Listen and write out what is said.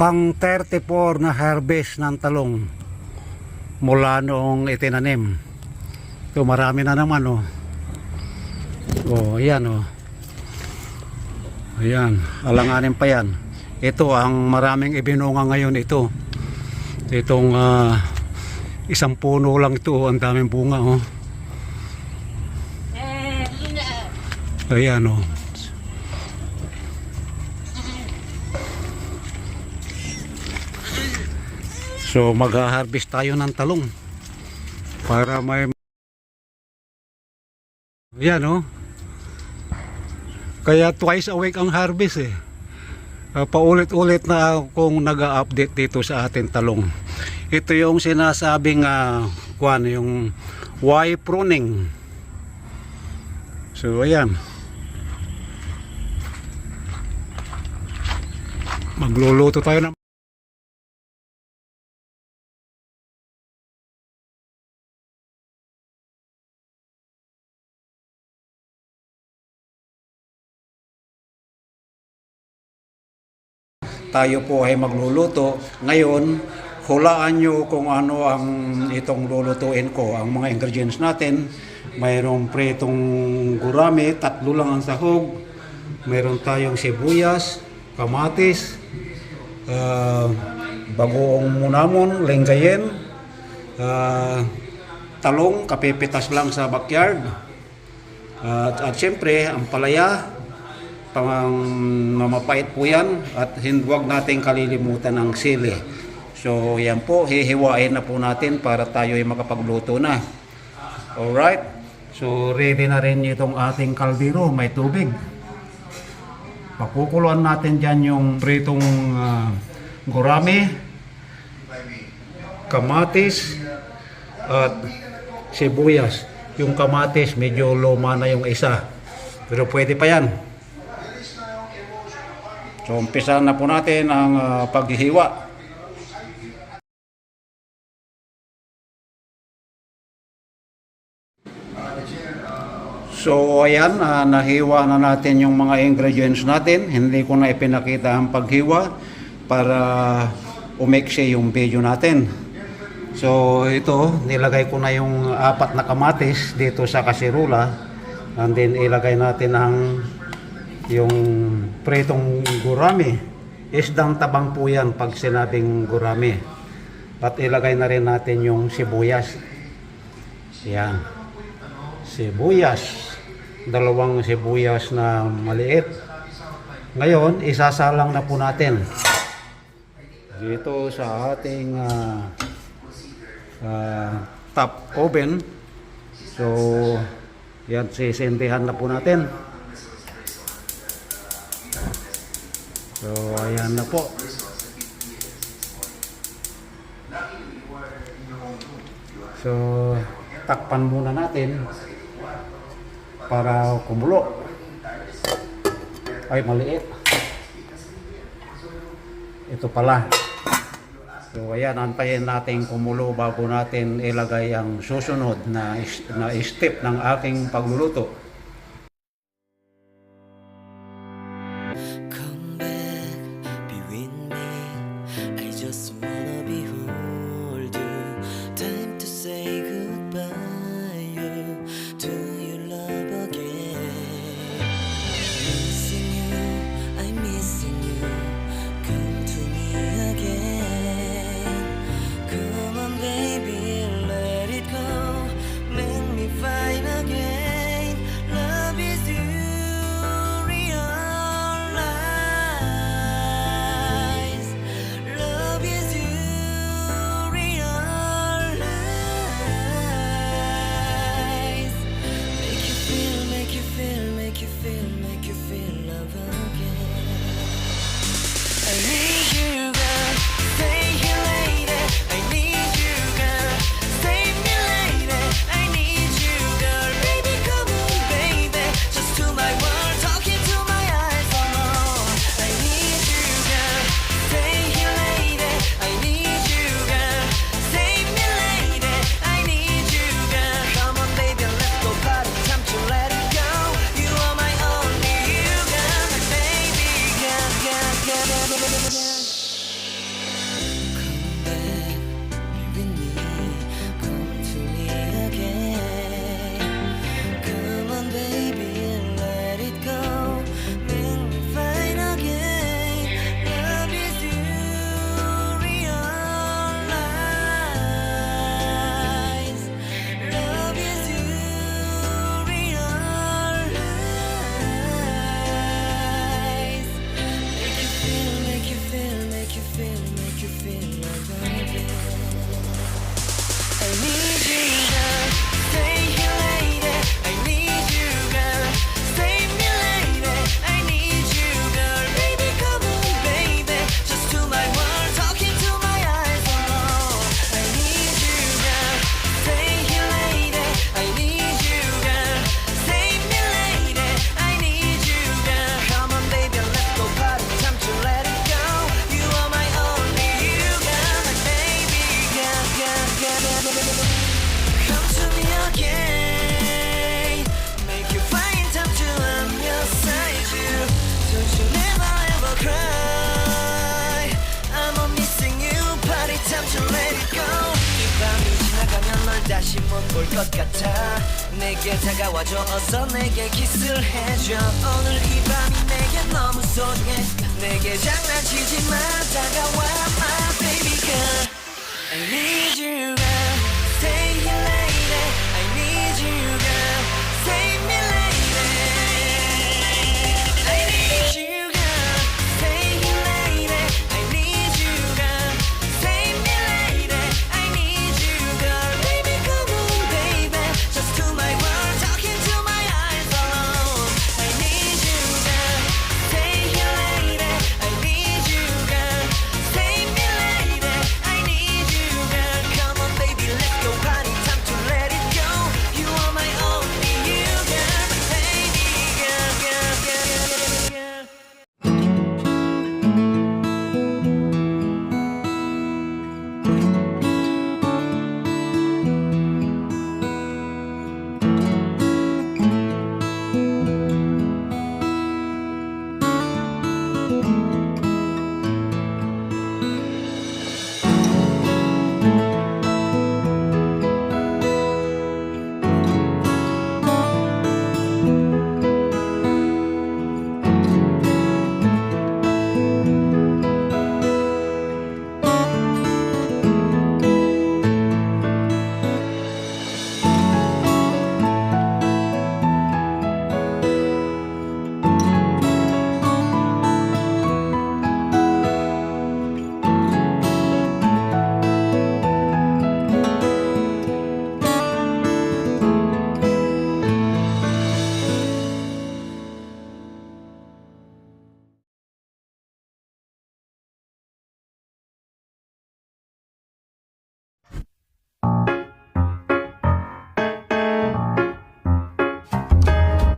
pang 34 na harvest ng talong mula noong itinanim. Ito marami na naman oh. Oh ayan oh. Ayan alanganin pa yan. Ito ang maraming ibinunga ngayon ito itong ah, isang puno lang ito ang daming bunga oh ayan oh So mag-harvest tayo ng talong para may Yan oh. Kaya twice a week ang harvest eh. Uh, paulit-ulit na akong nag-update dito sa ating talong. Ito yung sinasabing uh, kwan, yung Y pruning. So ayan. Magluluto tayo ng tayo po ay magluluto. Ngayon, hulaan nyo kung ano ang itong lulutuin ko. Ang mga ingredients natin, mayroong pretong gurami, tatlo lang ang sahog. Mayroon tayong sibuyas, kamatis, ah, bagoong munamon, lenggayen, ah, talong, kapipitas lang sa backyard. At, at syempre, ang palaya, pang mamapait po yan at huwag nating kalilimutan ang sili. So yan po, hihiwain na po natin para tayo ay makapagluto na. Alright, so ready na rin itong ating kaldero, may tubig. Pakukuluan natin dyan yung pritong ah, gurami, kamatis, at sibuyas. Yung kamatis, medyo luma na yung isa. Pero pwede pa yan. So umpisa na po natin ang ah, paghihiwa. So ayan, ah, nahiwa na natin yung mga ingredients natin. Hindi ko na ipinakita ang paghiwa para umiksi yung video natin. So ito, nilagay ko na yung apat na kamatis dito sa kasirula. And then ilagay natin ang yung pretong gurami. Isdang tabang po yan pag sinabing gurami. At ilagay na rin natin yung sibuyas. Yan. Sibuyas. Dalawang sibuyas na maliit. Ngayon, isasalang na po natin. Dito sa ating ah, ah, top oven. So, yan, sisindihan na po natin. So, ayan na po. So, takpan muna natin para kumulo. Ay, maliit. Ito pala. So, ayan, antayin natin kumulo bago natin ilagay ang susunod na, na step ng aking pagluluto. 다시 못 볼 것 같아. 내게 다가와줘. 어서 내게 키스를 해줘. 오늘 이 밤이 내게 너무 소중해. 내게 장난치지 마. 다가와 my baby girl. I need